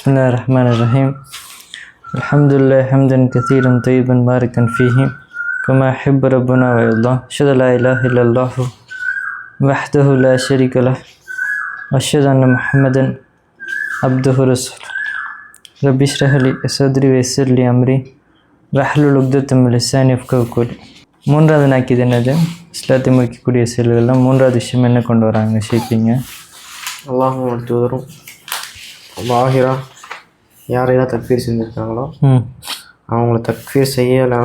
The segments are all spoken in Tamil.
بسم الله الرحمن الرحيم الحمد لله حمدا كثيرا طيبا باركا فيه كما يحب ربنا ويرضى أشهد لا إله إلا الله وحده لا شريك له وأشهد أن محمدا عبده رسول ربي اشرح لي صدري ويسر لي أمري واحلل عقدة من لساني يفقهوا قولي மூன்றாவது நாக்கிது என்னது இஸ்லாத்தை முறிக்கக்கூடிய செயல்கள்லாம் மூன்றாவது விஷயம் என்ன கொண்டு வராங்க சேர்க்கிங்க அல்லாஹும் தூதரும் வாகிரா யாரையெல்லாம் தக்ஃபீர் செஞ்சுருக்காங்களோ ம். அவங்கள தக்ஃபீர் செய்யலைன்னா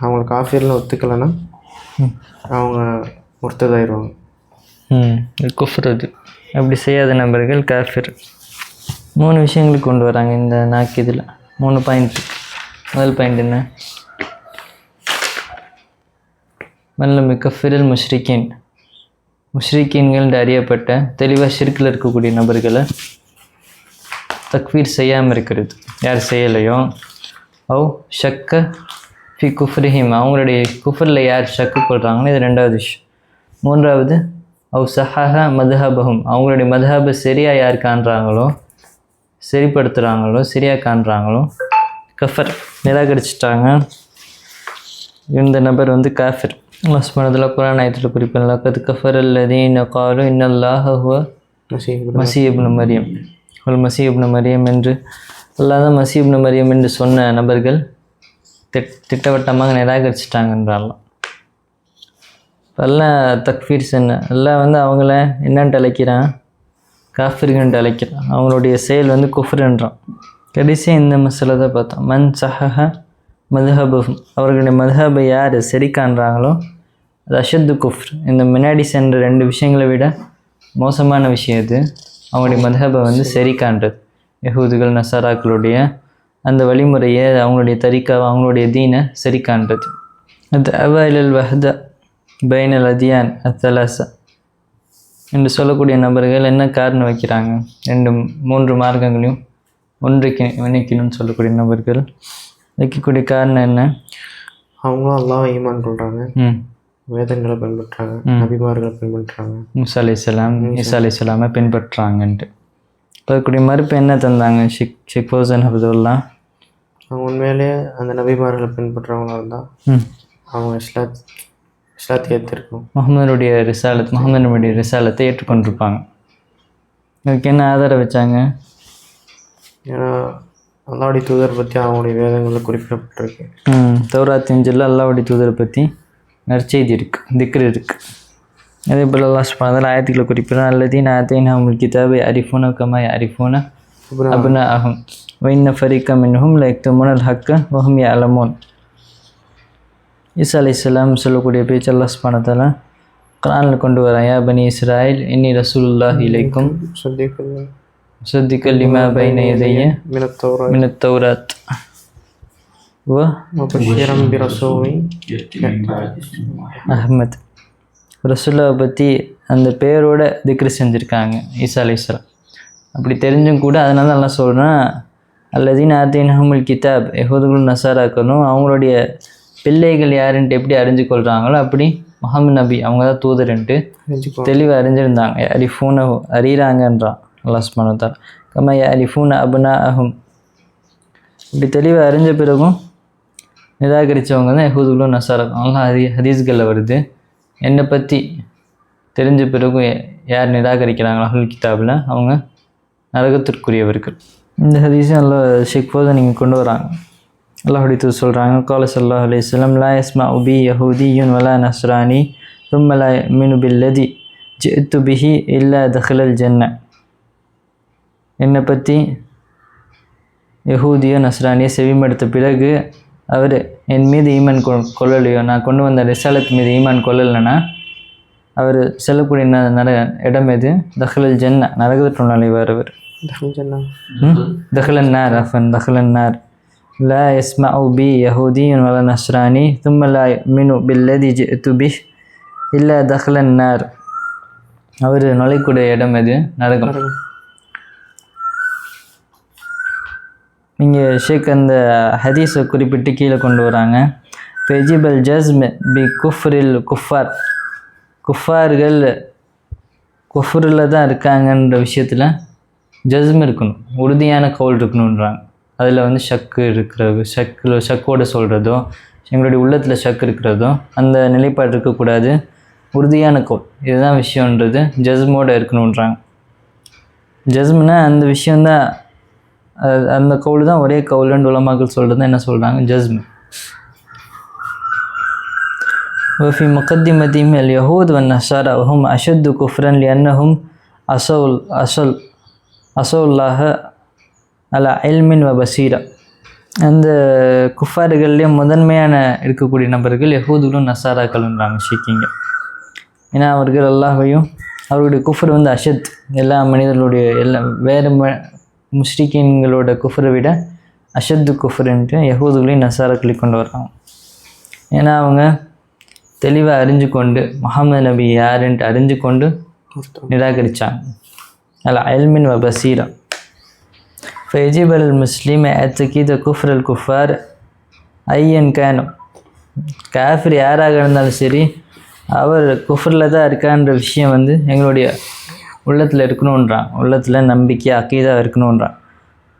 அவங்கள காஃபீர்னு ஒத்துக்கலைன்னா அவங்க முர்த்ததாயிருவாங்க ம். குஃப்ர் அது அப்படி செய்யாத நபர்கள் காஃபிர். மூணு விஷயங்கள் கொண்டு வராங்க இந்த நாக்கு இதில். மூணு பாயிண்ட். முதல் பாயிண்ட் என்ன? மல்லம் கஃபிரல் முஷ்ரிக்கின் முஷ்ரிக்கீன்கள் அறியப்பட்ட தெளிவாக ஷிர்கில் இருக்கக்கூடிய நபர்களை தக்வீர் செய்யாமல் இருக்கிறது. யார் செய்யலையோ? அவ் ஷக்க ஃபி குஃப்ரிஹிம். அவங்களுடைய குஃப்ரில் யார் ஷக்கு கொள்கிறாங்களோ இது ரெண்டாவது விஷயம். மூன்றாவது அவ் சஹாஹ மதுஹபஹும். அவங்களுடைய மதுஹபை சரியாக யார் காண்றாங்களோ சரிப்படுத்துகிறாங்களோ சரியாக காண்றாங்களோ கஃபர் நிராகரிச்சிட்டாங்க. இந்த நபர் வந்து காஃபிர். மஸ்மனத்தில் குரான் ஆயத்தில் குறிப்பிடலாம். லக்கத் கஃபர் அல்லதீன காலும் இன்னல்லாஹ ஹுவ நசீப் மசி மரியம். ஒரு மசீப்ன மரியம் என்று அல்லாத மசீப்ன மரியம் என்று சொன்ன நபர்கள் திட் திட்டவட்டமாக நிராகரிச்சிட்டாங்கன்றாலாம் எல்லாம் தக்ஃபீர் சொன்ன எல்லாம் வந்து அவங்கள என்னன்ட்டு அழைக்கிறான்? காஃபிர்கன்ட்டு அழைக்கிறான். அவங்களுடைய செயல் வந்து குஃப்ருன்றான் கடைசியாக இந்த மசாலா தான் பார்த்தோம். மன் சஹஹ மதுஹபும் அவர்களுடைய மதுஹபை யார்? சரி காண்றாங்களோ அது அஷத்து குஃப்ர். இந்த முன்னாடி சென்ற ரெண்டு விஷயங்களை விட மோசமான விஷயம் இது. அவங்களுடைய மதுஹபை வந்து சரி. காண்றது யஹூதுகள் நசாராக்களுடைய அந்த வழிமுறையை அவங்களுடைய தரிக்காவை அவங்களுடைய தீனை சரி காண்றது அது அவாயிலல் வஹத பைனல் அதியான் அத்தலாசா. என்று சொல்லக்கூடிய நபர்கள் என்ன காரணம் வைக்கிறாங்க? ரெண்டு மூன்று மார்க்கங்களையும் ஒன்றைக்கு இணைக்கணும்னு சொல்லக்கூடிய நபர்கள் வைக்கக்கூடிய காரணம் என்ன? அவங்களும் அல்லாஹ் ஈமான் கொள்கிறாங்க ம். வேதங்களை பின்பற்றுறாங்க நபிமார்களை பின்பற்றுறாங்க முசா அலிஸ்லாம் ஈசா அலிஸ்லாமை பின்பற்றுறாங்கன்ட்டு அதுக்குடைய மறுப்பு என்ன தந்தாங்க? ஷிக் ஷிக் ஃபௌசன் ஹபதுல்லா அவங்க உண்மையிலேயே அந்த நபிமார்களை பின்பற்றுறவங்களா இருந்தால் அவங்க இஸ்லாத் இஸ்லாத்தை ஏற்றிருக்கணும் முகமதுடைய ரிசாலத் முகமதுடைய ரிசாலத்தை ஏற்றுக்கொண்டிருப்பாங்க. அதுக்கு என்ன ஆதாரம் வச்சாங்க? ஏன்னா அல்லாவுடைய தூதர் பற்றி அவங்களுடைய வேதங்களில் குறிப்பிடப்பட்டிருக்கு. ம் தௌராத் இஞ்சில் அல்லாவுடைய தூதரை பற்றி நற்செய்தி இருக்குது திக்ரு இருக்குது அதே போல் அல்லா சுபானதில் ஆயத்துக்களை குறிப்பிடலாம் அல்லதீன் ஆத்தீன் ஹமுல் கிதாபை அரிஃபூன கமாய் அரிஃபூன அபுனா அஹும். வைன்ன ஃபரீக்க மின்ஹும் லைக்துமுனல் ஹக்க வஹும் அலமோன் ஈசா அலைஹிஸ்ஸலாம் சொல்லக்கூடிய பேச்சு அல்லா சுபானத்தால் குரானில் கொண்டு வரான் யா பனி இஸ்ராயில் இன்னி ரசூலுல்லாஹ் இலைக்கும் சொல்லிக்கொள்ள சுத்திக்க லிமா பைன எதைய மினத்தோரா மினத் தௌராத். வ வபஷீரம் பிரசோவை அஹ்மத் ரசுல்லாவை பற்றி அந்த பேரோட திக்ரு செஞ்சுருக்காங்க ஈசா அப்படி தெரிஞ்சும் கூட அதனால தான் எல்லாம் சொல்கிறேன் அல்லதீன் ஆத்தீன் அஹமுல் கிதாப் எஹூதுகுல் நசாராக்கணும் அவங்களுடைய பிள்ளைகள் யாருன்ட்டு எப்படி அறிஞ்சு கொள்கிறாங்களோ அப்படி முகமது நபி அவங்க தான் தூதருன்ட்டு தெளிவாக அறிஞ்சிருந்தாங்க. அரிஃபூன அறிகிறாங்கன்றான் அல்லாஹ் சுப்ஹானஹு கம அரிஃபூன அபுனா அஹும் இப்படி தெளிவாக அறிஞ்ச பிறகும் நிராகரித்தவங்க தான் யகுதுகளும் நசாரக்கும் ஹதி ஹதீஸ்களில் வருது. என்னை பற்றி தெரிஞ்ச பிறகு யார் நிராகரிக்கிறாங்களோ அஹுல் கிதாபில் அவங்க நரகத்திற்குரியவர்கள். இந்த ஹதீஸும் நல்லா ஷிக்ஃபோதை நீங்கள் கொண்டு வராங்க. அல்லாஹுடித்து சொல்கிறாங்க கால சல்லாஹ் அலையம் லா இஸ்மா உபி யஹூதி யூன் வலா நஸ்ரானி தும்மலா மினு பில்லதி ஜித்து பிஹி இல்லா தஹ்லல் ஜன்ன என்னை பற்றி யஹூதியோ நஸ்ரானியை செவிமடுத்த பிறகு அவர் என் மீது ஈமான் கொ கொள்ளலையோ? நான் கொண்டு வந்த ரிசாலத் மீது ஈமான் கொள்ளலைன்னா அவர் செல்லக்கூடிய நர இடம் எது? தஹ்லல் ஜென்ன நரகத்திற்கு நுழைவார் அவர். தஹ்லன் நார் அஃபன் தஹ்லன் நார் லா எஸ்மா பி யஹூதியின் வல நஸ்ரானி தும்மலா மினு பில்லதி துபி இல்லை தஹ்லன் நார் அவர் நுழைக்கூடிய இடம் எது? நரகம். இங்கே ஷேக் அந்த ஹதீஸை குறிப்பிட்டு கீழே கொண்டு வராங்க. ஃபெஜிபல் ஜஸ்ம் பி குஃப்ரில் குஃபார். குஃபார்கள் குஃப்ரில் தான் இருக்காங்கன்ற விஷயத்தில் ஜஸ்ம் இருக்கணும் உறுதியான கவுல் இருக்கணுன்றாங்க. அதில் வந்து ஷக்கு இருக்கிறது ஷக்கில் ஷக்கோடு சொல்கிறதோ எங்களுடைய உள்ளத்தில் ஷக் இருக்கிறதோ அந்த நிலைப்பாடு இருக்கக்கூடாது. உறுதியான கோல் இதுதான் விஷயன்றது ஜஸ்மோடு இருக்கணுன்றாங்க. ஜஸ்ம்னா அந்த விஷயந்தான் அந்த கவுல் தான் ஒரே கவுலுன்னு உலமாக்கள் சொல்கிறது என்ன சொல்கிறாங்க ஜஸ்ம் وفي مقدمتهم اليهود والنصارى وهم أشد كفرا لأنهم أصوا أصل أصوا الله على علم وبصيرة அந்த குஃபார்கள்லேயே முதன்மையான இருக்கக்கூடிய நபர்கள் யஹூதுகளும் நசாராக்கள்ன்றாங்க ஷீக்கிங்க ஏன்னா அவர்கள் அல்லாஹையும் அவருடைய குஃபர் வந்து அஷத் எல்லா மனிதர்களுடைய எல்லா வேறு ம முஸ்டிகின்களோட குஃபரை விட அஷத்து குஃபருன்ட்டு யகூதுகளையும் நசாரக்களையும் கொண்டு வர்றாங்க. ஏன்னா அவங்க தெளிவாக அறிஞ்சு கொண்டு முகமது நபி யாருன்ட்டு அறிஞ்சு கொண்டு நிராகரித்தாங்க அல்ல அல்மின் வபசீரா இப்போ எஜிபல் முஸ்லீம் ஏத்தகீத குஃபர் அல் குஃபார் ஐயன் கேனோ. காஃபிர் யாராக இருந்தாலும் சரி அவர் குஃபரில் தான் இருக்கான்ற விஷயம் வந்து எங்களுடைய உள்ளத்தில் இருக்கணுன்றான் உள்ளத்தில் நம்பிக்கை அக்கீதாக இருக்கணுன்றான்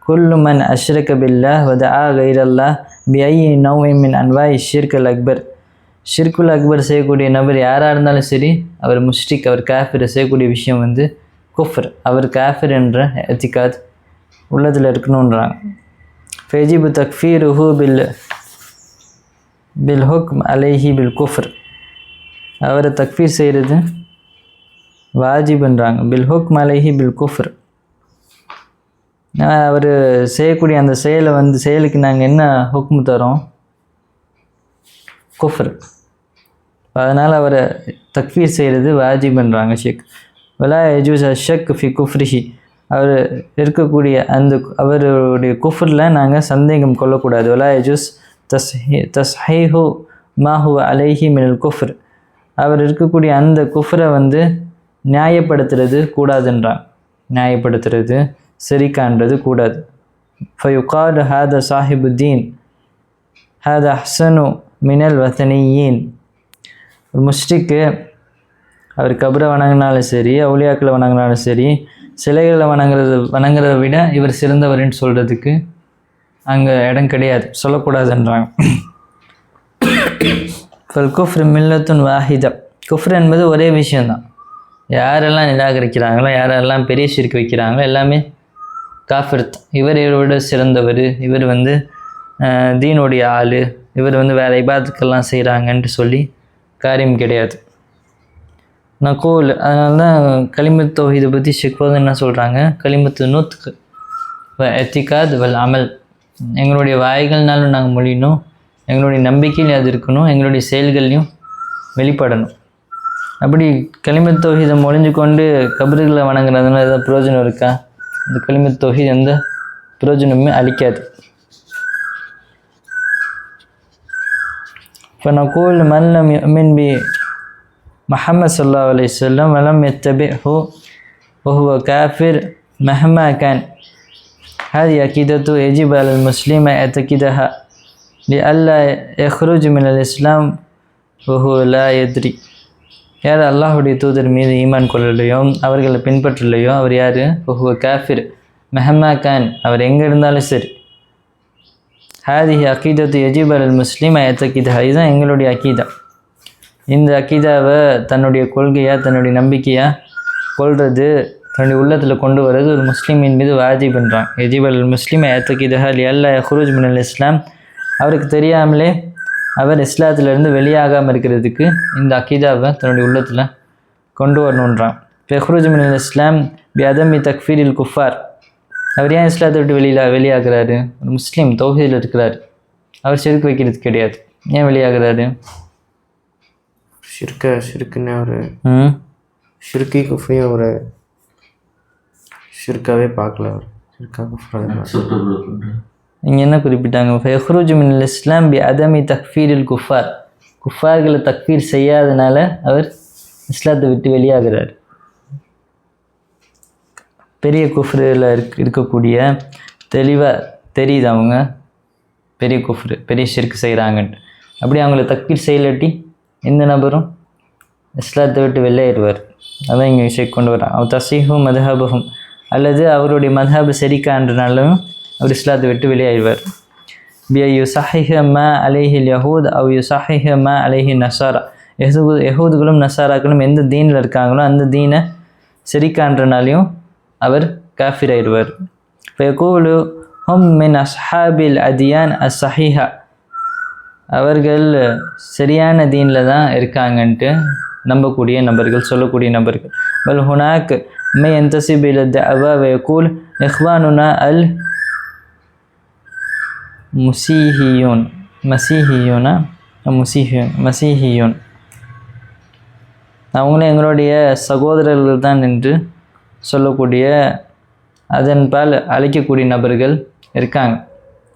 குல்லு மன் அஷ்ரக பில்லா வத ஆ கைரல்லா பி ஐ நவ் அன்வாய் ஷிர்கல் அக்பர். ஷிர்குல் அக்பர் செய்யக்கூடிய நபர் யாராக இருந்தாலும் சரி அவர் முஷ்டிக் அவர் காஃபிர் செய்யக்கூடிய விஷயம் வந்து குஃபர். அவர் காஃபிர் என்ற எத்திகாத் உள்ளத்தில் இருக்கணுன்றாங்க ஃபெஜிபு தக்ஃபீருஹு பில் பில் ஹுக் அலைஹி பில் குஃபர். அவரை தக்ஃபீர் செய்கிறது வாஜிப்ன்றாங்க. பில் ஹுக் அலைஹி பில் குஃப்ர். அவர் செய்யக்கூடிய அந்த செயலை வந்து செயலுக்கு நாங்கள் என்ன ஹுக்மு தரோம்? குஃபர். அதனால் அவரை தக்வீர் செய்கிறது வாஜிப்ன்றாங்க ஷேக். வலா யஜூஸ் அஷக் ஃபி குஃப்ரிஹி. அவர் இருக்கக்கூடிய அந்த அவருடைய குஃபரில் நாங்கள் சந்தேகம் கொள்ளக்கூடாது. வலா யஜூஸ் தஸ்ஹி தஸ்ஹைஹு மாஹு அலைஹி மினல் குஃப்ர். அவர் இருக்கக்கூடிய அந்த குஃப்ரை வந்து நியாயப்படுத்துறது கூடாதுன்றான். நியாயப்படுத்துறது சரிக்கான்றது கூடாது. ஃபயுகாடு ஹாத சாஹிபுத்தீன் ஹாத ஹசனு மினல் வசனியீன் ஒரு முஸ்டிக்கு அவர் கபரை வணங்கினாலும் சரி அவுளியாக்களை வணங்கினாலும் சரி சிலைகளை வணங்குறது வணங்குறதை விட இவர் சிறந்தவர்னு சொல்கிறதுக்கு அங்கே இடம் கிடையாது. சொல்லக்கூடாதுன்றாங்க. ஃபல் குஃப்ரு மில்லத்துன் வாஹிதா. குஃப்ரு என்பது ஒரே விஷயந்தான் யாரெல்லாம் நிராகரிக்கிறாங்களோ யாரெல்லாம் பெரிய சிற்கு வைக்கிறாங்களோ எல்லாமே காஃபிர்த் இவர் இவரோட சிறந்தவர். இவர் வந்து தீனுடைய ஆள். இவர் வந்து வேறு இபாத்துக்கெல்லாம் செய்கிறாங்கன்ட்டு சொல்லி காரியம் கிடையாது. நகோல். அதனால தான் கலிமத் இதை பற்றி ஷிக்வாத் என்ன சொல்கிறாங்க களிமத்து நுத்க் வ எத்திகாத் வல் அமல். எங்களுடைய வாய்கள்னாலும் நாங்கள் மொழியணும். எங்களுடைய நம்பிக்கையிலையும் அது இருக்கணும். எங்களுடைய செயல்கள்லையும் வெளிப்படணும். அப்படி கலிமத் தௌஹீதை மொழிஞ்சு கொண்டு கபறுகளை வணங்குறதுனால ஏதாவது பிரயோஜனம் இருக்கா இந்த கலிமத் தௌஹீத் எந்த பிரயோஜனமுமே அளிக்காது فنقول من لم يؤمن بمحمد صلى الله عليه وسلم ولم يتبعه وهو كافر مهما كان هذه عقيدة يجب على المسلم أن يعتقدها لئلا يخرج من الإسلام وهو لا يدري யார் அல்லாஹுடைய தூதர் மீது ஈமான் கொள்ளலையோ அவர்களை பின்பற்றலையோ அவர் யார்? ஒஹுவ காஃபிர். மெஹமா கான் அவர் எங்கே இருந்தாலும் சரி. ஹாதி அக்கீதத்து யஜீப் அல் முஸ்லீம் அயத்தக்கீதா இதுதான் எங்களுடைய அக்கீதா இந்த அக்கீதாவை தன்னுடைய கொள்கையாக தன்னுடைய நம்பிக்கையாக கொள்வது தன்னுடைய உள்ளத்தில் கொண்டு வர்றது ஒரு முஸ்லீமின் மீது வாஜி பண்ணுறான் யஜீப் அல் முஸ்லீம் அயத்தக்கீதா அலி அல்லா ஹுருஜ் மினல் இஸ்லாம். அவருக்கு தெரியாமலே அவர் இஸ்லாத்திலிருந்து வெளியாகாமல் இருக்கிறதுக்கு இந்த அக்கீதாவை தன்னுடைய உள்ளத்தில் கொண்டு வரணுன்றான். ஃபெஹ்ருஜ் மினல் இஸ்லாம் பி அதமி தக்ஃபீரில் குஃபார். அவர் ஏன் இஸ்லாத்தை விட்டு வெளியில் வெளியாகிறாரு? ஒரு முஸ்லீம் தௌஹீதில் இருக்கிறாரு. அவர் செருக்கு வைக்கிறது கிடையாது. ஏன் வெளியாகிறாரு? ஷிர்க ஷிர்க்குன்னு அவர் ம்? ஷிர்கி குஃபையும் அவர் ஷிர்காவே பார்க்கல அவர். ஷிர்கா குஃபர் இங்கே என்ன குறிப்பிட்டாங்க? ஃபெஹ்ருஜ் மினல் இஸ்லாம் பி அதமி தக்ஃபீரில் குஃபார். குஃபார்களை தக்ஃபீர் செய்யாதனால அவர் இஸ்லாத்தை விட்டு வெளியாகிறார். பெரிய குஃப்ரில் இருக் இருக்கக்கூடிய தெளிவாக தெரியுது அவங்க? பெரிய குஃப்ரு பெரிய ஷிர்க் செய்கிறாங்கன்ட்டு அப்படி அவங்கள தக்கீர் செய்யலாட்டி எந்த நபரும் இஸ்லாத்தை விட்டு வெளியேறுவார். அதான் இங்கே விஷயம் கொண்டு வரான் அவ தசீஹும் மதுஹபும் அல்லது அவருடைய மதஹபு சரிக்கான்றனாலும் அவர் இஸ்லாத்தை விட்டு வெளியாயிடுவார். பிய யுசஹிஹ ம அலைஹில் யஹூத் அவ் யுசாஹிஹ ம அலேஹி நசாரா எஹூ யஹூதுகளும் நசாராக்களும் எந்த தீனில் இருக்காங்களோ அந்த தீனை சரிக்கான்றனாலையும் அவர் காஃபிர் ஆயிடுவார் ஃபயகூலு ஹும் மின் அஸ்ஹாபில் அதியான் அஸ் சஹிஹா அவர்கள் சரியான தீனில் தான் இருக்காங்கன்ட்டு நம்பக்கூடிய நபர்கள் சொல்லக்கூடிய நபர்கள். பல் ஹுனாக் மை எந்தசிப் இல தஅவா வயகூல் இஹ்வானுனா அல் முசீஹியோன். மசீஹியோனா? முசீஹியோன். மசீஹியோன். அவங்களும் எங்களுடைய சகோதரர்கள் தான் என்று சொல்லக்கூடிய அதன்பால் அழைக்கக்கூடிய நபர்கள் இருக்காங்க.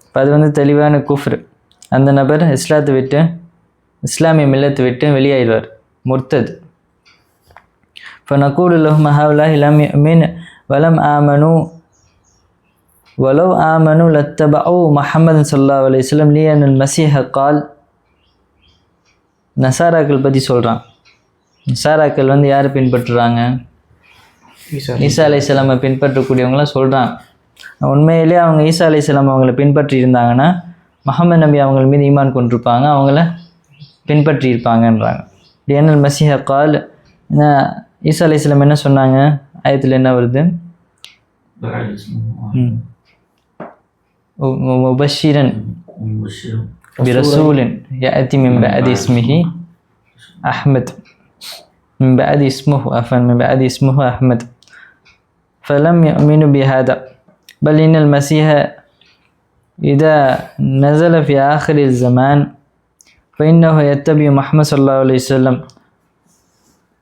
இப்போ அது வந்து தெளிவான குஃப்ரு. அந்த நபர் இஸ்லாத்தை விட்டு இஸ்லாமிய மில்லத்தை விட்டு வெளியாயிடுவார். முர்த்தது. இப்போ நக்கூடு லஹ் மஹாவுலா இலாம் மீன் வலம் ஆமனு ولو آمنوا لاتبعوا محمد صلى الله عليه وسلم لأن المسيح قال நசாராக்கள் பற்றி சொல்கிறான் நசாராக்கள் வந்து யார் பின்பற்றுறாங்க ஈசா ஈசா அலைஹிஸ்ஸலாமை பின்பற்றக்கூடியவங்களாம் சொல்கிறாங்க உண்மையிலேயே அவங்க ஈசா அலைஹிஸ்ஸலாம் அவங்கள பின்பற்றி இருந்தாங்கன்னா முகமது நபி அவங்க மீது ஈமான் கொண்டிருப்பாங்க அவங்கள பின்பற்றி இருப்பாங்கன்றாங்க ஏனல் மசிஹ கால் என்ன ஈசா அலைஹிஸ்ஸலாம் என்ன சொன்னாங்க ஆயத்தில் என்ன வருது بعد اسمه ம். மு- மு- முபஷிரன் مبشر برسول يأتي من بعد اسمه أحمد من بعد اسمه عفوا من بعد اسمه أحمد فلم يؤمنوا بهذا بل إن المسيح إذا نزل في آخر الزمان فإنه يتبع محمد صلى الله عليه وسلم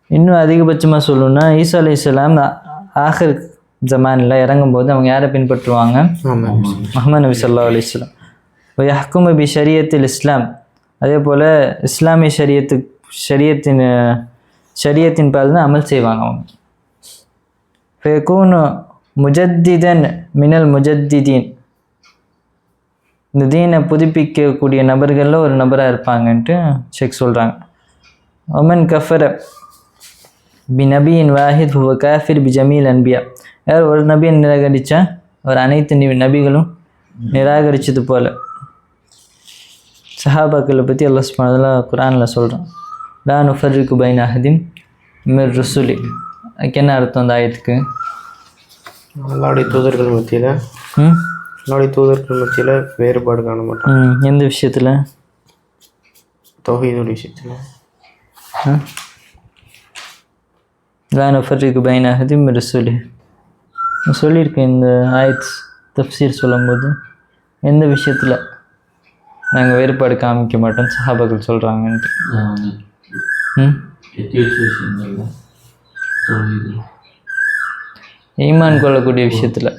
இன்னும் அதிகபட்சமாக சொல்லணும்னா ஈசா அலைஹிஸ்ஸலாம் ஆஹிர் ஜமானில் இறங்கும்போது அவங்க யாரை பின்பற்றுவாங்க? முகமது நபி சல்லா அலிஸ்லாம் யஹ்குமு பி ஷரியத்தில் இஸ்லாம். அதே போல் இஸ்லாமிய ஷரியத்து ஷரியத்தின் ஷரியத்தின் பால் தான் அமல் செய்வாங்க அவங்க. ஃபயகூனு முஜத்திதன் மினல் முஜத்திதீன். இந்த தீனை புதுப்பிக்கக்கூடிய நபர்களில் ஒரு நபராக இருப்பாங்கன்ட்டு ஷேக் சொல்கிறாங்க ஒமன் கஃபர பி நபியின் வாஹித் ஹுவ காஃபிர் பி ஜமீல் அன்பியா. யார் ஒரு நபியை நிராகரித்தா அவர் அனைத்து நபிகளும் நிராகரித்தது போல. சஹாபாக்களை பற்றி அல்லாஹ் சுப்ஹானஹு குரானில் சொல்கிறான் லா நுஃபர்ரிக்கு பைன் அஹதிம் மிர் ருசுலி. அதுக்கு என்ன அர்த்தம் அந்த ஆயத்துக்கு? அல்லாவுடைய தூதர்கள் மத்தியில் அல்லாவுடைய தூதர்கள் மத்தியில் வேறுபாடு காண மாட்டான் ம் எந்த விஷயத்தில்? தொகையுடைய விஷயத்தில். லா நஃபர்ரிக்கு பைன் அஹதிம் ரசூலி நான் சொல்லியிருக்கேன் இந்த ஆயத் தப்சீர் சொல்லும்போது எந்த விஷயத்தில் நாங்கள் வேறுபாடு காமிக்க மாட்டோம் சஹாபாக்கள் சொல்கிறாங்கன்ட்டு ம் ஈமான் கொள்ளக்கூடிய விஷயத்தில்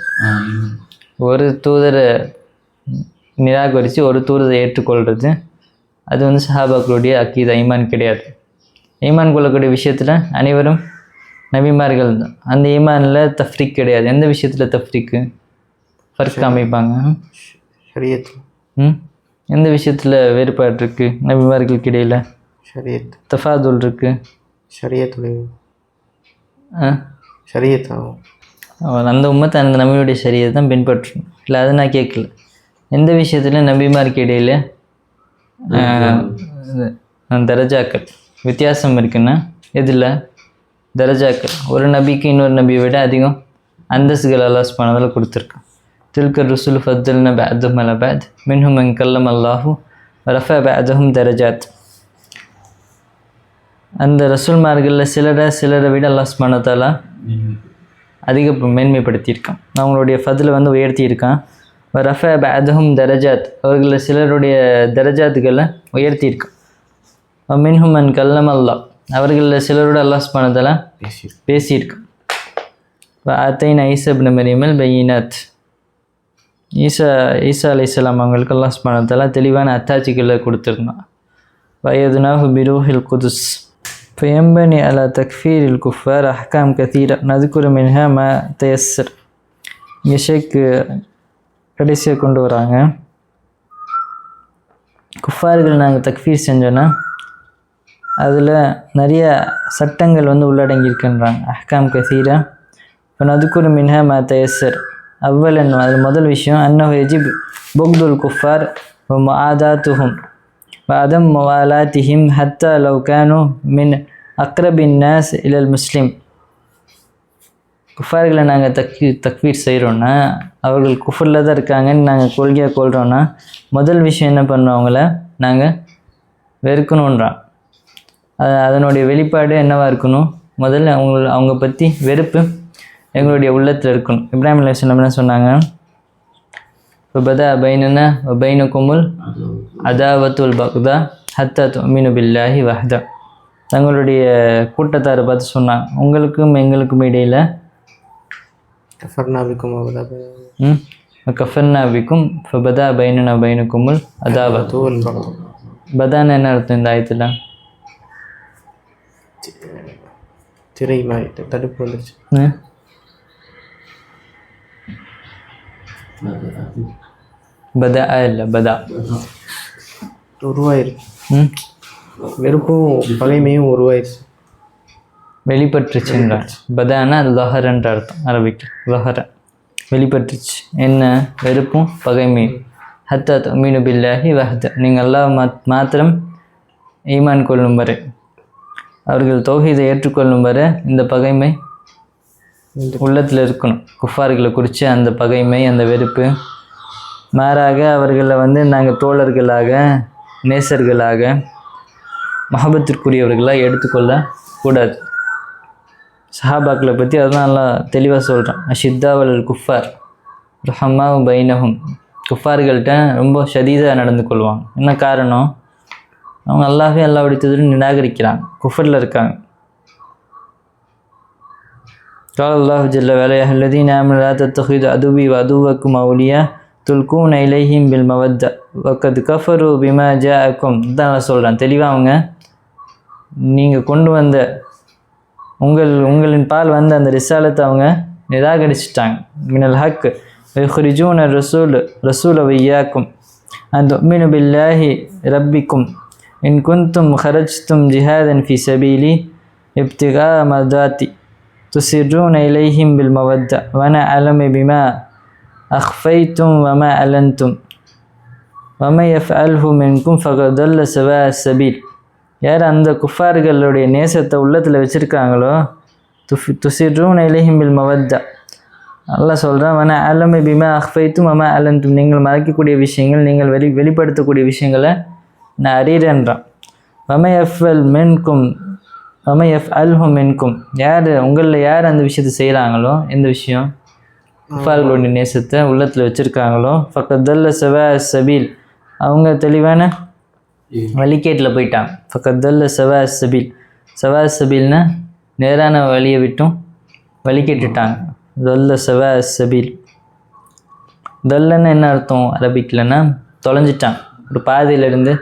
ஒரு தூதரை நிராகரித்து ஒரு தூதரை ஏற்றுக்கொள்வது அது வந்து சஹாபாக்களுடைய அக்கீதா ஈமான் கிடையாது. ஈமான் கொள்ளக்கூடிய விஷயத்தில் அனைவரும் நபிமார்கள் தான். அந்த ஈமானில் தஃப்ரீக் கிடையாது. எந்த விஷயத்தில் தஃப்ரீக்கு ஃபர்க் காமிப்பாங்க. ஷரியத்தில் ம்? எந்த விஷயத்தில் வேறுபாடு இருக்குது நபிமார்களுக்கு இடையில் ஷரியத். தஃபாதுல் இருக்குது ஷரியத்துடைய ஆ? ஷரியத் ஆகும். அவன் அந்த உம்மத்தை அந்த நபியுடைய சரியை தான் பின்பற்றணும் இல்லை அதை நான் கேட்கல. எந்த விஷயத்தில் நபிமாருக்கு இடையில் தரஜாக்கள்? வித்தியாசம் இருக்குன்னா எதில்? தரஜாக்கள். ஒரு நபிக்கு இன்னொரு நபியை விட அதிகம் அந்தஸ்துகள் அல்லாஸ் சுப்ஹானஹு கொடுத்துருக்கான் தில்கர் ருசுல் ஃபத்துல்ன நப அதும் அலபாத் மின்ஹும் கல்லம் அல்லாஹு ரஃப பேதஹும் தரஜாத். அந்த ரசூல்மார்களில் சிலரை சிலரை விட அல்லாஸ் சுப்ஹானஹு அதிக மேன்மைப்படுத்தியிருக்கான். அவங்களுடைய ஃபதில் வந்து உயர்த்தியிருக்கான். ரஃப பேதஹும் தரஜாத் அவர்களில் சிலருடைய தரஜாத்துகளை உயர்த்தியிருக்கான். மின்ஹும் மன் கல்லம் அல்லாஹ் அவர்களில் சிலரோட அல்லாஹ் சுப்ஹானஹு பேசி பேசியிருக்கான் அத்தைன் ஐசப்ன மரியமல் பையினாத் ஈசா ஈசா அலைஹிஸ்ஸலாம் அவங்களுக்கு அல்லாஹ் சுப்ஹானஹு தஆலா தெளிவான அத்தாட்சிகளை கொடுத்துருந்தான் வயதுனாஹு பிரூஹில் குதுஸ் فينبني على تكفير الكفار أحكام كثيرة نذكر منها ما تيسر இங்கே ஷேக் கடைசியாக கொண்டு வராங்க குஃபார்கள் நாங்கள் தக்ஃபீர் செஞ்சோன்னா அதில் நிறைய சட்டங்கள் வந்து உள்ளடங்கியிருக்கின்றாங்க. அஹ்காம் கசீரா. இப்போ நதுக்குரு மின்ஹா மா தயசர் அவ்வல் என்ன அதில் முதல் விஷயம். அன்னஹு எஜிப் புக்துல் குஃபார் ஆதா துஹும் அதம் மவாலா திஹிம் ஹத்தா லவ்கானு மின் அக்ரபின் நாஸ் இலல் முஸ்லீம். குஃபார்களை நாங்கள் தக்வி தக்வீர் செய்கிறோன்னா அவர்கள் குஃபரில் தான் இருக்காங்கன்னு நாங்கள் கொள்கையாக கொள்கிறோன்னா முதல் விஷயம் என்ன பண்ணுவோம் அவங்கள நாங்கள் வெறுக்கணுன்றான் அதனுடைய வெளிப்பாடு என்னவாக இருக்கணும்? முதல்ல அவங்க அவங்க பற்றி வெறுப்பு எங்களுடைய உள்ளத்தில் இருக்கணும். இப்ராஹிம் அலைஹிஸ்ஸலாம் என்ன சொன்னாங்க? இப்போ பதா பைனனா பைன குமுல் அதாவத்துல் பக்தா ஹத்தா துமினு பில்லாஹி வஹ்தா. தங்களுடைய கூட்டத்தாரை பார்த்து சொன்னாங்க. உங்களுக்கும் எங்களுக்கும் இடையில் கஃபர்னா பிக்கும் அவதா ம்? கஃபர்னா பிக்கும் ஃபபதா பைனனா பைனக்குமுல் அதாவத். தூவல் பக்கம் பதான்னு என்ன அர்த்தம் இந்த ஆயத்தில்? திரை மாதிரி தடுப்பு வந்துருச்சு. பதா இல்லை பதா. உருவாயிருச்சு வெறுப்பும் பகைமையும் உருவாயிருச்சு. வெளிப்பட்டுருச்சுன்ற பதானா அது லஹரன்ற அர்த்தம் அரபிக்கு லஹர. வெளிப்பட்டுருச்சு என்ன? வெறுப்பும் பகைமையும். ஹத்தத் மீனு பில்லாஹி வஹத். நீங்கள் அல்லாஹ் மாத் மாத்திரம் ஈமான் கொள்ளும் வரை. அவர்கள் தௌஹீதை ஏற்றுக்கொள்ளும் வரை இந்த பகைமை உள்ளத்தில் இருக்கணும். குஃபார்களை குறித்து அந்த பகைமை அந்த வெறுப்பு. மாறாக அவர்களை வந்து நாங்கள் தோழர்களாக நேசர்களாக மஹபத்திற்குரியவர்களாக எடுத்துக்கொள்ள கூடாது. சஹாபாக்களை பற்றி அதுதான் நல்லா தெளிவாக சொல்கிறேன் அஷித்தாவல் குஃபார் ரஹம்மா பைனஹும். குஃபார்கள்ட்ட ரொம்ப ஷதீதாக நடந்து கொள்வாங்க. என்ன காரணம்? அவங்க அல்லாவே அல்லாவுடைய தூதரை நிராகரிக்கிறாங்க குஃபரில் இருக்காங்க قال الله جل وعلا يا الذين آمنوا لا تتخذوا عدوي وعدوكم أولياء تلقون إليهم بالمودة وقد كفروا بما جاءكم தான் நான் சொல்கிறேன் தெளிவாக அவங்க நீங்கள் கொண்டு வந்த உங்கள் உங்களின் பால் வந்த அந்த ரிசாலத்தை அவங்க நிராகரிச்சிட்டாங்க மினல் ஹக் யுஹ்ரிஜூன ரசூல் ரசூல வையாக்கும் அன் துமினு பில்லாஹி ரப்பிக்கும் இன் குந்தும் ஹரஜ்தும் ஜிஹாதன் ஃபி சபீலி இப்திகா மதாத்தி تسرون إليهم بالمودة وأنا أعلم بما أخفيتم وما أعلنتم وما يفعله منكم فقد ضل سواء السبيل யார் அந்த குஃபார்களுடைய நேசத்தை உள்ளத்தில் வச்சுருக்காங்களோ துஃபி துசிர்ரூன் இலைஹிம் பில் மவத்தா அல்லாஹ் சொல்கிறான் வன அலமை பிமா அஹ்ஃபைத்தும் அம அலந்தும் நீங்கள் மறைக்கக்கூடிய விஷயங்கள் நீங்கள் வெளி வெளிப்படுத்தக்கூடிய விஷயங்களை நான் அறிகிறேன்றான் வம எஃப்எல் மென்கும் வம எஃப் அல்ஹும் மென்கும். யார் உங்களில் யார் அந்த விஷயத்தை செய்கிறாங்களோ எந்த விஷயம்? குஃபார்களுடைய நேசத்தை உள்ளத்தில் வச்சுருக்காங்களோ ஃபக்கத்தல்ல செவ சபீல். அவங்க தெளிவான வழிகேட்டில் போயிட்டாங்க. ஃபக்கத்தல்ல செவா சபீல். செவா சபீல்னா நேரான வழியை விட்டும் வழிகேட்டுட்டாங்க. தொல்ல செவா சபீல். தொல்லன்னு என்ன அர்த்தம்? அரபிக்லன்னா தொலைஞ்சிட்டான் ஒரு பாதையிலேருந்து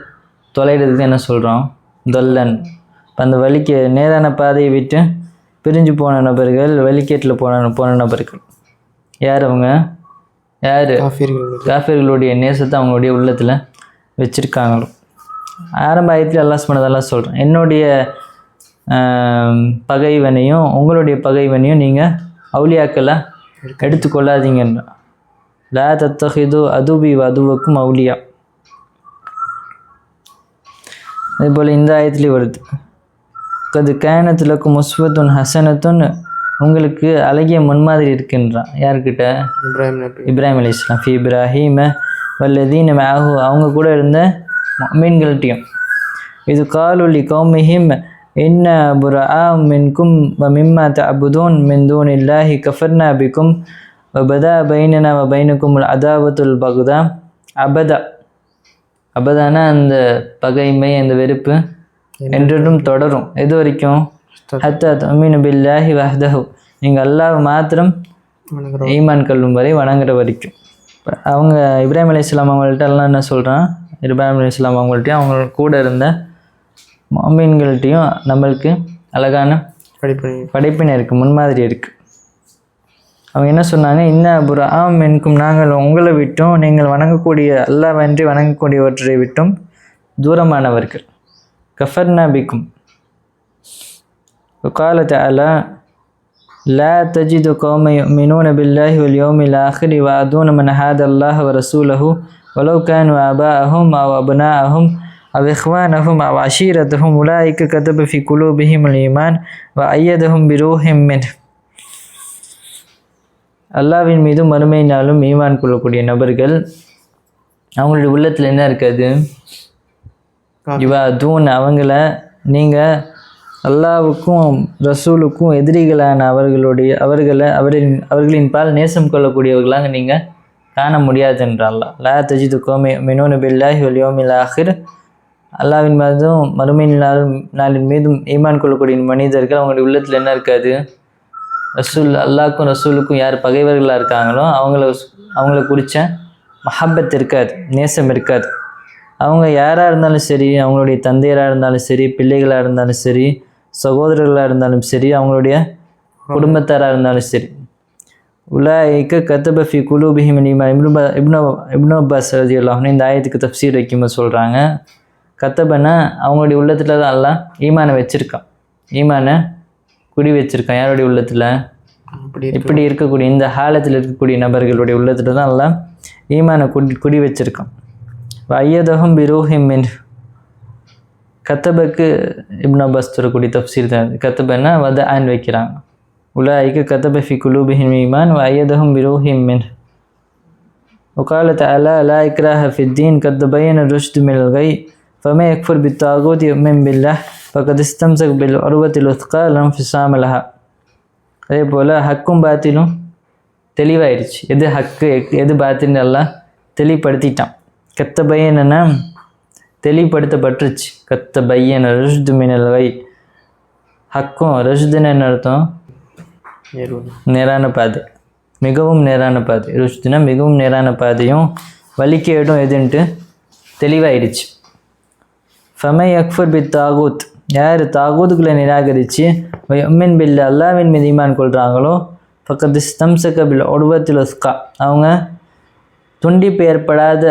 தொலைகிறதுக்கு என்ன சொல்கிறோம் தொல்லன். இப்போ அந்த வழிக்கு நேரான பாதையை விட்டு பிரிஞ்சு போன நபர்கள் வழிகேட்டில் போன போன நபர்கள். யார் அவங்க? யார்? காஃபிர்கள் காஃபிர்களுடைய நேசத்தை அவங்களுடைய உள்ளத்தில் வச்சுருக்காங்களோ ஆரம்ப ஆயத்தில் அல்லாஹ் பண்ணதெல்லாம் சொல்கிறேன் என்னுடைய பகைவனையும் உங்களுடைய பகைவனையும் நீங்கள் அவுலியாக்களை எடுத்துக்கொள்ளாதீங்கன்ற லா தத்தஹிது அதுபி அதுவுக்கும் அவுலியா அதேபோல் இந்த ஆயத்துலேயும் வருது. கது கேனத்துலக்கும் முஸ்வத்துன் ஹசனத்துன் உங்களுக்கு அழகிய முன்மாதிரி இருக்கின்றான். யார்கிட்ட? இப்ராஹிம் இப்ராஹிம் அலி இஸ்லாம் ஃபி இப்ராஹிம வல்லதீன் மேஹு அவங்க கூட இருந்த மீன்கள்ட்டையும் இது காலுலி கௌமிஹிம் இன்ன புரா மின்கும் வ மிம்மா தஅபுதூன் மின் தூன் இல்லாஹி கஃபர்னா பிக்கும் வ பதா பைனனா வ பைனக்கும் அதாவத்துல் பகுதா. அபதா. அபதானா அந்த பகைமை அந்த வெறுப்பு என்றென்றும் தொடரும். எது வரைக்கும் ஹத்தா தமினு பில்லாஹி வஹ்தஹு. நீங்கள் அல்லாஹ் மாத்திரம் ஈமான் கல்லும் வரை வணங்குற வரைக்கும். அவங்க இப்ராஹிம் அலி இஸ்லாம் அவங்கள்ட்ட எல்லாம் என்ன சொல்கிறான் இப்ராஹிம் அலி இஸ்லாம் அவங்கள்ட்டையும் அவங்க கூட இருந்த மாமீன்கள்ட்டையும் நம்மளுக்கு அழகான படிப்பணி படைப்பினை இருக்குது முன்மாதிரி இருக்குது அவங்க என்ன சொன்னாங்க இன்ன புறாம் என்கும் நாங்கள் உங்களை விட்டும் நீங்கள் வணங்கக்கூடிய அல்லாவன்றி வணங்கக்கூடியவற்றை விட்டும் தூரமானவர்கள் கஃபர்னா பிக்கும் கால தஆலா لا تجد قوما يؤمنون بالله واليوم الآخر ويعادون من هاد الله ورسوله ولو كانوا آباءهم أو أبناءهم أو إخوانهم أو عشيرتهم أولئك كتب في قلوبهم الإيمان وأيدهم بروح منه அல்லாவின் மீதும் மறுமை நாளும் ஈமான் கொள்ளக்கூடிய நபர்கள் அவங்களுடைய உள்ளத்தில் என்ன இருக்காது? இவா தூன் அவங்கள நீங்கள் அல்லாவுக்கும் ரசூலுக்கும் எதிரிகளான அவர்களுடைய அவர்களை அவரின் அவர்களின் பால் நேசம் கொள்ளக்கூடியவர்களாக நீங்கள் காண முடியாது என்றால் லா தஜிது கோமே மினோனு பில்லாஹி வலியோமில் ஆஹிர் அல்லாவின் மீதும் மறுமை நாள் நாளின் மீதும் ஈமான் கொள்ளக்கூடிய மனிதர்கள் அவங்களுடைய உள்ளத்தில் என்ன இருக்காது? ரசூல் அல்லாக்கும் ரசூலுக்கும் யார் பகைவர்களாக இருக்காங்களோ அவங்கள அவங்கள குறித்த மஹப்பத் இருக்காது நேசம் இருக்காது. அவங்க யாராக இருந்தாலும் சரி அவங்களுடைய தந்தையராக இருந்தாலும் சரி பிள்ளைகளாக இருந்தாலும் சரி சகோதரர்களாக இருந்தாலும் சரி அவங்களுடைய குடும்பத்தாராக இருந்தாலும் சரி. உலாய்க்க கத்தபஃபி குலூபிஹிம் இமான் இப்னு இப்னோ இப்னோ அப்பாஸ் ரதி அல்லாஹ்னு இந்த ஆயத்துக்கு தப்சீர் வைக்கும்போது சொல்கிறாங்க கத்தபன்னா அவங்களுடைய உள்ளத்தில் தான் அல்லாஹ் ஈமானை வச்சுருக்கான். ஈமானை குடி வச்சுருக்கான் யாருடைய உள்ளத்தில் அப்படி இப்படி இருக்கக்கூடிய இந்த ஹாலத்தில் இருக்கக்கூடிய நபர்களுடைய உள்ளத்தில் தான் எல்லாம் ஈமானை குடி குடி வச்சிருக்கான் ஐயதகம் பிரூஹிம் மின் கத்தபக்கு இப்னு அப்பாஸ் சொல்லக்கூடிய தப்சீர் தான் இது. கத்தபன்னா வத ஆன் வைக்கிறாங்க உலாய்க்கு கத்தப ஃபி குலூபிஹிம் ஈமான் ஐயதகம் பிரூஹிம் மின் وقال تعالى لا إكراه في الدين قد تبين الرشد من الغي فما يكفر بالطاغوت يؤمن بالله ஃபக்கத் இஸ்தம்சக் பில் அருவத்தில் உத்கா லம் ஃபிசாமலஹா அதே போல் ஹக்கும் பாத்திலும் தெளிவாயிடுச்சு எது ஹக்கு எது பாத்தின்னு எல்லாம் தெளிப்படுத்திட்டான் கத்த பையனா தெளிப்படுத்தப்பட்டுருச்சு கத்த பையன் ரஷ்து மினல் வை ஹக்கும் ரஷ்துன்னு என்ன அர்த்தம் நேரான பாதை மிகவும் நேரான பாதை ருஷ்துனா மிகவும் நேரான பாதையும் வலிக்க இடம் எதுன்ட்டு தெளிவாயிடுச்சு ஃபமை அக்ஃபர் பித் தாகூத் யார் தாகூத்துக்களை நிராகரித்து யம்மின் பில் அல்லாவின் மீது ஈமான் கொள்கிறாங்களோ பக்கத்து ஸ்தம்சக பில் ஒடுவத்தில் உஸ்கா. அவங்க துண்டிப்பு ஏற்படாத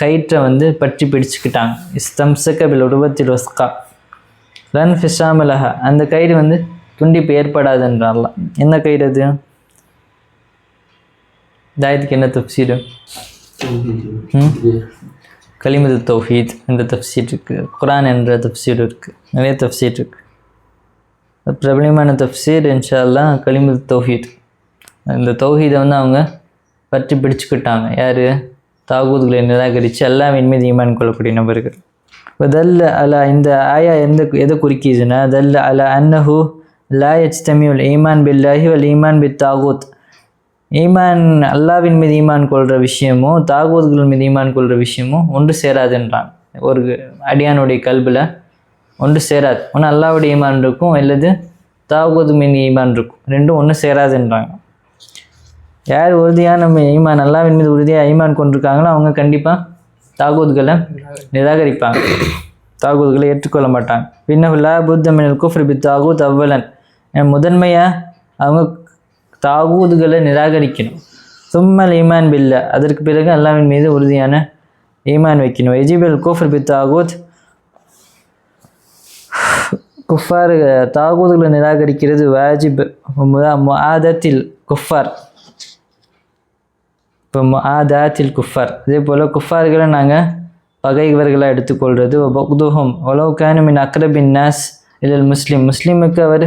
கயிற்றை வந்து பற்றி பிடிச்சுக்கிட்டாங்க. இஸ்தம்சக பில் உருவத்தில் உஸ்கா. ரன் ஃபிஷாமலஹா அந்த கயிறு வந்து துண்டிப்பு ஏற்படாதுன்றாலாம் என்ன கயிறு அது? தாயத்துக்கு என்ன தப்சீடு கலிமது தௌஹீத் என்ற தப்சீர் இருக்குது குரான் என்ற தப்சீர் இருக்குது நிறைய தப்சீர் இருக்குது பிரபலமான தப்சீர் இன்ஷா கலிமது தௌஹீத். இந்த தௌஹீதை வந்து அவங்க பற்றி பிடிச்சுக்கிட்டாங்க. யார்? தாகூதுகளை நிராகரித்து எல்லாம் மீது ஈமான் கொள்ளக்கூடிய நபர்கள். தல்ல அலா இந்த ஆயா எந்த எதை குறிக்கிதுன்னா தல்ல அலா அன்னஹு லா யஜ்தமியுல் ஈமான் பில்லாஹி வல் ஈமான் பி தாகூத். ஈமான் அல்லாவின் மீது ஈமான் கொள்கிற விஷயமும் தாகூத்கள் மீது ஈமான் கொள்கிற விஷயமும் ஒன்று சேராதுன்றான். ஒரு அடியானுடைய கல்பில் ஒன்று சேராது. ஒன்று அல்லாவுடைய ஈமான் இருக்கும் அல்லது தாகூத் மீது ஈமான் இருக்கும். ரெண்டும் ஒன்று சேராதுன்றாங்க. யார் உறுதியான ஈமான் அல்லாவின் மீது உறுதியாக ஈமான் கொண்டிருக்காங்களோ அவங்க கண்டிப்பாக தாகூத்களை நிராகரிப்பாங்க. தாகூத்களை ஏற்றுக்கொள்ள மாட்டாங்க. பின்னகுல்லா புத்தமினல் குஃப்ரி பி தாகூத் அவ்வலன். என் முதன்மையாக அவங்க தாகூதுகளை நிராகரிக்கணும். சும்மல் ஈமான் பில்ல. அதற்கு பிறகு அல்லாவின் மீது உறுதியான ஈமான் வைக்கணும். எஜிபல் கோஃபர் பி தாகூத். குஃபார் தாகூதுகளை நிராகரிக்கிறது வாஜிப். ஆதத்தில் குஃபார் இப்போ ஆதாத்தில் குஃபார் அதே போல் குஃபார்களை நாங்கள் பகைவர்களாக எடுத்துக்கொள்வது பக்துஹும். உலவு கானுமின் அக்ரபின் நாஸ் இல்லல் முஸ்லீம். முஸ்லீமுக்கு அவர்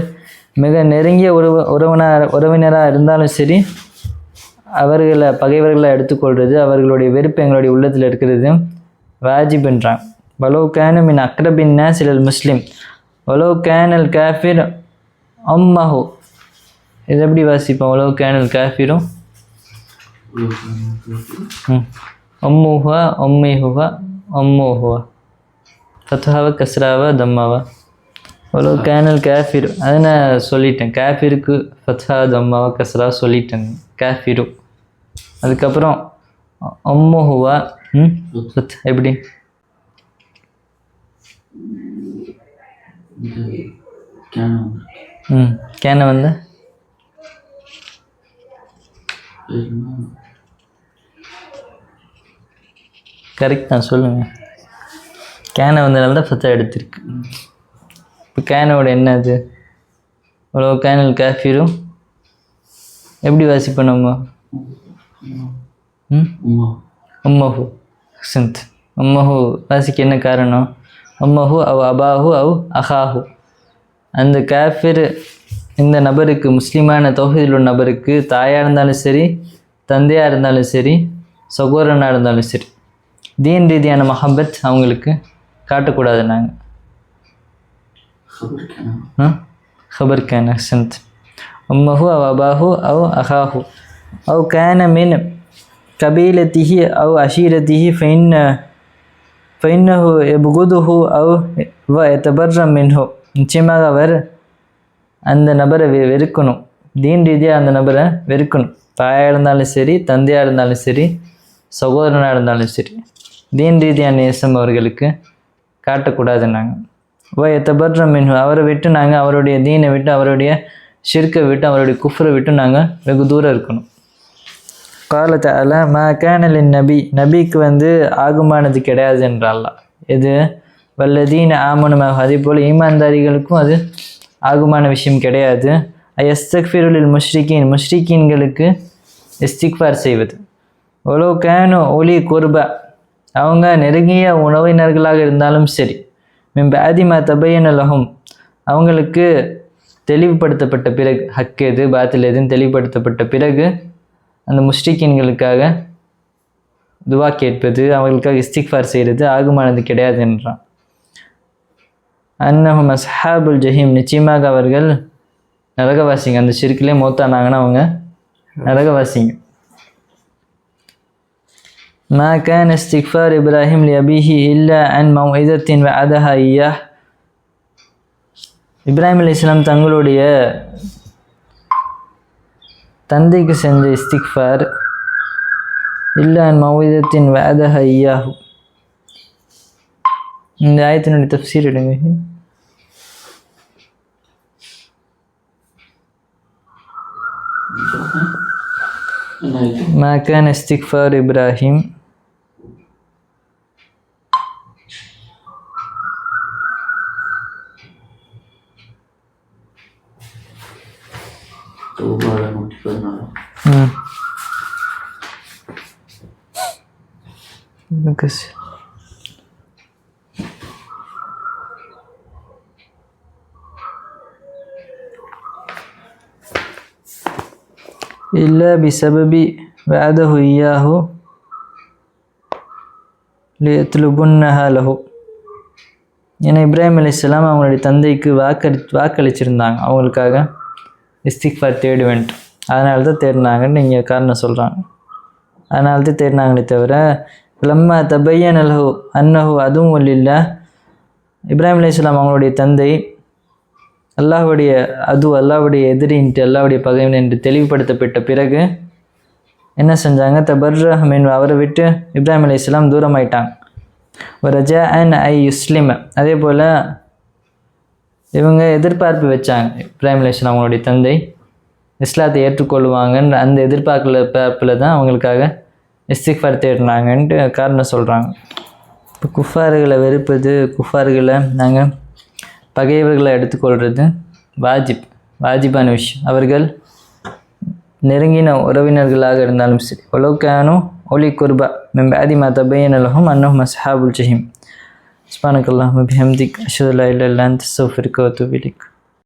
மிக நெருங்கிய உறவு உறவினர் உறவினராக இருந்தாலும் சரி அவர்களை பகைவர்களை எடுத்துக்கொள்வது அவர்களுடைய வெறுப்பு எங்களுடைய உள்ளத்தில் இருக்கிறது. வாஜிப்ன்றான் வலோ கேனுமின் அக்ரபின் நாஸ் இல்லல் முஸ்லீம். வலோ கேனல் கேஃபிர் அம்மஹோ. இது எப்படி வாசிப்போம்? வலோ கேனல் கேஃபிரும் அம்முஹா அம்மிஹுவா அம்மோஹுவா. ஃபத்ஹாவா கஸ்ராவா தம்மாவா. அவ்வளோ கேனல் கேஃபிர். அதை நான் சொல்லிட்டேன். கேஃபிருக்கு ஃபத்ஹா தம்மாவா கசரா சொல்லிட்டேன். கேஃபிரு. அதுக்கப்புறம் அம்முஹுவா ம்? எப்படி? ம் கேன வந்து? கரெக்ட் தான் சொல்லுங்கள் கேனை வந்தனால தான் ஃபத்தா எடுத்திருக்கு. இப்போ கேனோட என்ன அது இவ்வளோ கேனல் காஃபிரும். எப்படி வாசிப்போம் நம்ம உம்மஹு ஹசந்த். உம்மஹு வாசிக்க என்ன காரணம்? உம்மஹு அவ் அபாஹு அவ் அஹாஹு. அந்த காஃபிர் இந்த நபருக்கு முஸ்லீமான தொகுதியில் உள்ள நபருக்கு தாயாக இருந்தாலும் சரி தந்தையாக இருந்தாலும் சரி சகோதரனாக இருந்தாலும் சரி தீன் ரீதியான மஹப்பத் அவங்களுக்கு காட்டக்கூடாது நாங்கள் خبر كان ها خبر كان أحسنت أمه أو أباه أو أخاه أو كان من قبيلته أو عشيرته فإن فإنه يبغضه أو ويتبرأ منه நிச்சயமாக அவர் அந்த நபரை வெ வெறுக்கணும் தீன் ரீதியாக அந்த நபரை வெறுக்கணும் தாயாக இருந்தாலும் சரி தந்தையாக இருந்தாலும் சரி சகோதரனாக இருந்தாலும் சரி தீன் ரீதியான நேசம் அவர்களுக்கு காட்டக்கூடாது நாங்கள் வ மின்ஹு. அவரை விட்டு நாங்கள் அவருடைய தீனை விட்டு அவருடைய ஷிர்க்கை விட்டு அவருடைய குஃப்ரை விட்டு நாங்கள் வெகு தூரம் இருக்கணும். காலத்தை அல்ல ம கேனலின் நபி. நபிக்கு வந்து ஆகுமானது கிடையாது என்றால் இது வல்லதீன ஆமனமாக அதே போல் ஈமான்தாரிகளுக்கும் அது ஆகுமான விஷயம் கிடையாது. எஸ்தக்ஃபிருலில் முஷ்ரிகீன். முஷ்ரிகீன்களுக்கு இஸ்திக்ஃபார் செய்வது. ஒலோ கேனோ ஒலி குர்பா. அவங்க நெருங்கிய உணவினர்களாக இருந்தாலும் சரி. மிம்ப ஆதிமா தபையன லஹும் அவங்களுக்கு தெளிவுபடுத்தப்பட்ட பிறகு ஹக் எது பாத்தில் எதுன்னு தெளிவுபடுத்தப்பட்ட பிறகு அந்த முஷ்ரிக்கீன்களுக்காக துவா கேட்பது அவங்களுக்காக இஸ்திக்ஃபார் செய்கிறது ஆகுமானது கிடையாது என்றான். அன்னஹும் அஸ்ஹாபுல் ஜஹீம் நிச்சயமாக அவர்கள் நரகவாசிங்க. அந்த சிறுக்கிலே மூத்தானாங்கன்னா அவங்க நரகவாசிங்க. ما كان استغفار إبراهيم لأبيه إلا عن موعظة وعدها إياه இப்ராஹிம் அலி இஸ்லாம் தங்களுடைய தந்தைக்கு செஞ்ச இஸ்திக்ஃபார் இல்லா மௌதத்தின் வேதஹ ஐயாஹு இந்த ஆயத்தினுடைய தஃசீர் எடுங்க ما كان استغفار إبراهيم توبة على إلا بسبب وعده إياه ليطلبنها له ஏன்னா இப்ராஹிம் அலைஹிஸ்ஸலாம் அவங்களுடைய தந்தைக்கு வாக்களி வாக்களிச்சிருந்தாங்க அவங்களுக்காக இஸ்திக்ஃபார் தேடுவேன்ட்டு அதனால தான் தேடினாங்கன்னு நீங்கள் காரணம் சொல்கிறாங்க அதனால தான் தேடினாங்களே தவிர லம்மா தபையன் அல்ஹு அன்னஹு அதுவும் இல்லை இப்ராஹிம் அலைஹிஸ்ஸலாம் அவங்களுடைய தந்தை அல்லாஹுடைய அது அல்லாஹ்வுடைய எதிரின்ட்டு அல்லாவுடைய பகைவன் என்று தெளிவுபடுத்தப்பட்ட பிறகு என்ன செஞ்சாங்க? தபர்ர மீன் அவரை விட்டு இப்ராஹிம் அலைஹிஸ்ஸலாம் தூரமாயிட்டாங்க. ஒரு ரஜா அண்ட் ஐ இஸ்லீம் அதே போல் இவங்க எதிர்பார்ப்பு வச்சாங்க. இப்ராஹிம் அலைஹிஸ்ஸலாம் அவங்களுடைய தந்தை இஸ்லாத்தை ஏற்றுக்கொள்வாங்கன்ற அந்த எதிர்பார்க்கல பார்ப்பில் தான் அவங்களுக்காக இஸ்திக்ஃபார் தேடினாங்கன்ட்டு காரணம் சொல்கிறாங்க இப்போ குஃபார்களை வெறுப்பது குஃபார்களை நாங்கள் பகைவர்களை எடுத்துக்கொள்கிறது வாஜிப் வாஜிபான விஷயம். அவர்கள் நெருங்கின உறவினர்களாக இருந்தாலும் சரி. ஒலோக்கானோ ஒலி குர்பா மெம்பாதி மா தபையன் அலஹும் அன்னஹும் அஸ்ஹாபுல் ஜஹீம். சுபானக் ஹம்திக் பிஹம்திக் அஷது லா இல்லா துபிலிக்